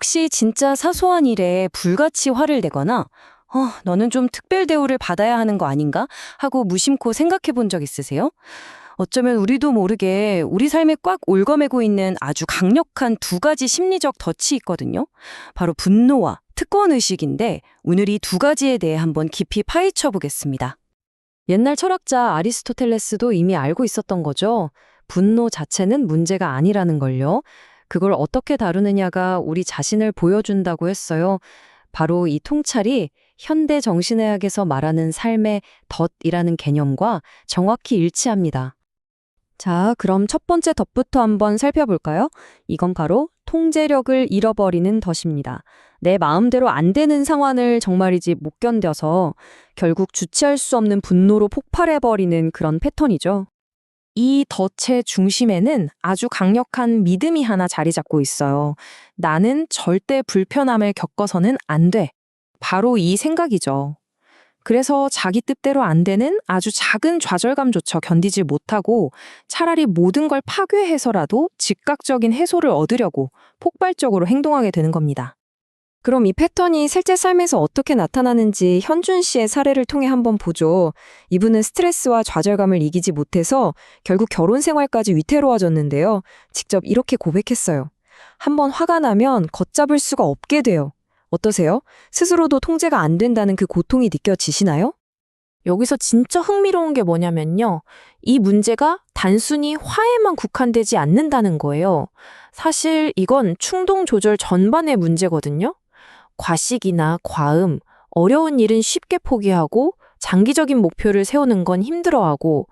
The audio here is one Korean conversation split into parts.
혹시 진짜 사소한 일에 불같이 화를 내거나 어, 너는 좀 특별 대우를 받아야 하는 거 아닌가? 하고 무심코 생각해 본 적 있으세요? 어쩌면 우리도 모르게 우리 삶에 꽉 올거매고 있는 아주 강력한 두 가지 심리적 덫이 있거든요. 바로 분노와 특권 의식인데 오늘 이 두 가지에 대해 한번 깊이 파헤쳐 보겠습니다. 옛날 철학자 아리스토텔레스도 이미 알고 있었던 거죠. 분노 자체는 문제가 아니라는 걸요. 그걸 어떻게 다루느냐가 우리 자신을 보여준다고 했어요. 바로 이 통찰이 현대 정신의학에서 말하는 삶의 덫이라는 개념과 정확히 일치합니다. 자, 그럼 첫 번째 덫부터 한번 살펴볼까요? 이건 바로 통제력을 잃어버리는 덫입니다. 내 마음대로 안 되는 상황을 정말이지 못 견뎌서 결국 주체할 수 없는 분노로 폭발해버리는 그런 패턴이죠. 이 덫의 중심에는 아주 강력한 믿음이 하나 자리 잡고 있어요. 나는 절대 불편함을 겪어서는 안 돼. 바로 이 생각이죠. 그래서 자기 뜻대로 안 되는 아주 작은 좌절감조차 견디질 못하고 차라리 모든 걸 파괴해서라도 즉각적인 해소를 얻으려고 폭발적으로 행동하게 되는 겁니다. 그럼 이 패턴이 실제 삶에서 어떻게 나타나는지 현준 씨의 사례를 통해 한번 보죠. 이분은 스트레스와 좌절감을 이기지 못해서 결국 결혼 생활까지 위태로워졌는데요. 직접 이렇게 고백했어요. 한번 화가 나면 걷잡을 수가 없게 돼요. 어떠세요? 스스로도 통제가 안 된다는 그 고통이 느껴지시나요? 여기서 진짜 흥미로운 게 뭐냐면요. 이 문제가 단순히 화에만 국한되지 않는다는 거예요. 사실 이건 충동 조절 전반의 문제거든요. 과식이나 과음, 어려운 일은 쉽게 포기하고 장기적인 목표를 세우는 건 힘들어하고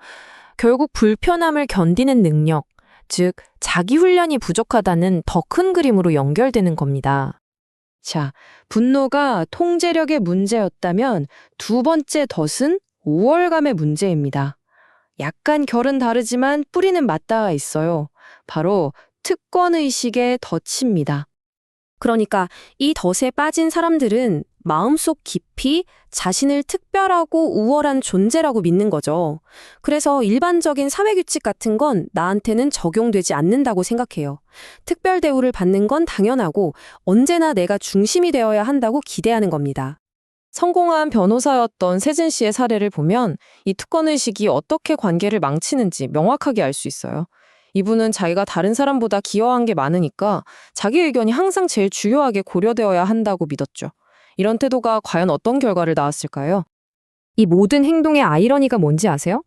결국 불편함을 견디는 능력, 즉 자기 훈련이 부족하다는 더 큰 그림으로 연결되는 겁니다. 자, 분노가 통제력의 문제였다면 두 번째 덫은 우월감의 문제입니다. 약간 결은 다르지만 뿌리는 맞닿아 있어요. 바로 특권의식의 덫입니다. 그러니까 이 덫에 빠진 사람들은 마음속 깊이 자신을 특별하고 우월한 존재라고 믿는 거죠. 그래서 일반적인 사회규칙 같은 건 나한테는 적용되지 않는다고 생각해요. 특별 대우를 받는 건 당연하고 언제나 내가 중심이 되어야 한다고 기대하는 겁니다. 성공한 변호사였던 세진 씨의 사례를 보면 이 특권의식이 어떻게 관계를 망치는지 명확하게 알 수 있어요. 이분은 자기가 다른 사람보다 기여한 게 많으니까 자기 의견이 항상 제일 중요하게 고려되어야 한다고 믿었죠. 이런 태도가 과연 어떤 결과를 낳았을까요? 이 모든 행동의 아이러니가 뭔지 아세요?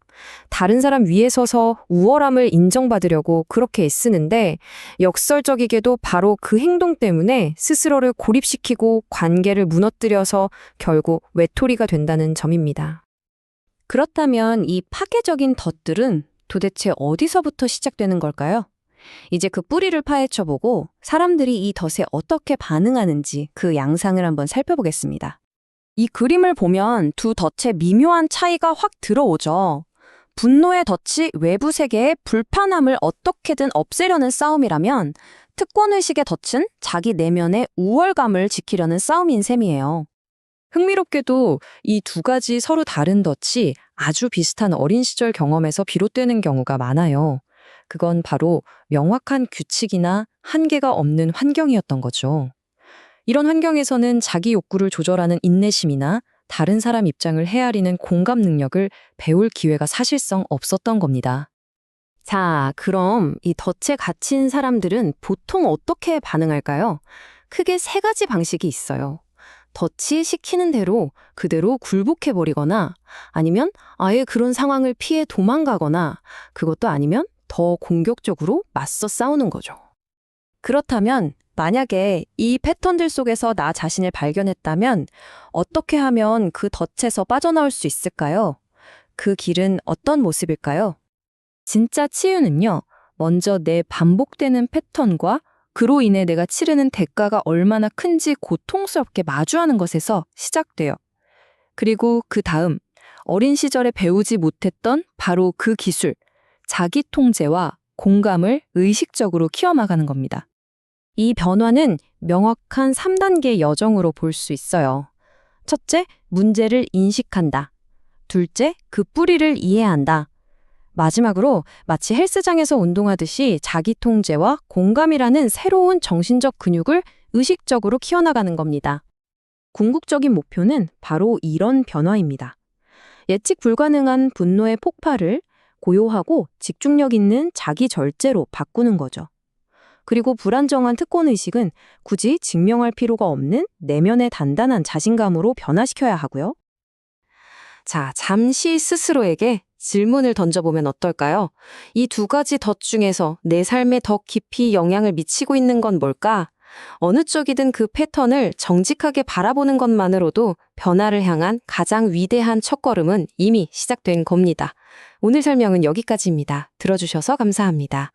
다른 사람 위에 서서 우월함을 인정받으려고 그렇게 애쓰는데 역설적이게도 바로 그 행동 때문에 스스로를 고립시키고 관계를 무너뜨려서 결국 외톨이가 된다는 점입니다. 그렇다면 이 파괴적인 덫들은 도대체 어디서부터 시작되는 걸까요? 이제 그 뿌리를 파헤쳐보고 사람들이 이 덫에 어떻게 반응하는지 그 양상을 한번 살펴보겠습니다. 이 그림을 보면 두 덫의 미묘한 차이가 확 들어오죠. 분노의 덫이 외부 세계의 불편함을 어떻게든 없애려는 싸움이라면 특권의식의 덫은 자기 내면의 우월감을 지키려는 싸움인 셈이에요. 흥미롭게도 이 두 가지 서로 다른 덫이 아주 비슷한 어린 시절 경험에서 비롯되는 경우가 많아요. 그건 바로 명확한 규칙이나 한계가 없는 환경이었던 거죠. 이런 환경에서는 자기 욕구를 조절하는 인내심이나 다른 사람 입장을 헤아리는 공감 능력을 배울 기회가 사실상 없었던 겁니다. 자, 그럼 이 덫에 갇힌 사람들은 보통 어떻게 반응할까요? 크게 세 가지 방식이 있어요. 덫이 시키는 대로 그대로 굴복해버리거나 아니면 아예 그런 상황을 피해 도망가거나 그것도 아니면 더 공격적으로 맞서 싸우는 거죠. 그렇다면 만약에 이 패턴들 속에서 나 자신을 발견했다면 어떻게 하면 그 덫에서 빠져나올 수 있을까요? 그 길은 어떤 모습일까요? 진짜 치유는요, 먼저 내 반복되는 패턴과 그로 인해 내가 치르는 대가가 얼마나 큰지 고통스럽게 마주하는 것에서 시작돼요. 그리고 그 다음, 어린 시절에 배우지 못했던 바로 그 기술, 자기 통제와 공감을 의식적으로 키워나가는 겁니다. 이 변화는 명확한 3단계 여정으로 볼 수 있어요. 첫째, 문제를 인식한다. 둘째, 그 뿌리를 이해한다. 마지막으로 마치 헬스장에서 운동하듯이 자기 통제와 공감이라는 새로운 정신적 근육을 의식적으로 키워나가는 겁니다. 궁극적인 목표는 바로 이런 변화입니다. 예측 불가능한 분노의 폭발을 고요하고 집중력 있는 자기 절제로 바꾸는 거죠. 그리고 불안정한 특권 의식은 굳이 증명할 필요가 없는 내면의 단단한 자신감으로 변화시켜야 하고요. 자, 잠시 스스로에게 질문을 던져보면 어떨까요? 이 두 가지 덫 중에서 내 삶에 더 깊이 영향을 미치고 있는 건 뭘까? 어느 쪽이든 그 패턴을 정직하게 바라보는 것만으로도 변화를 향한 가장 위대한 첫걸음은 이미 시작된 겁니다. 오늘 설명은 여기까지입니다. 들어주셔서 감사합니다.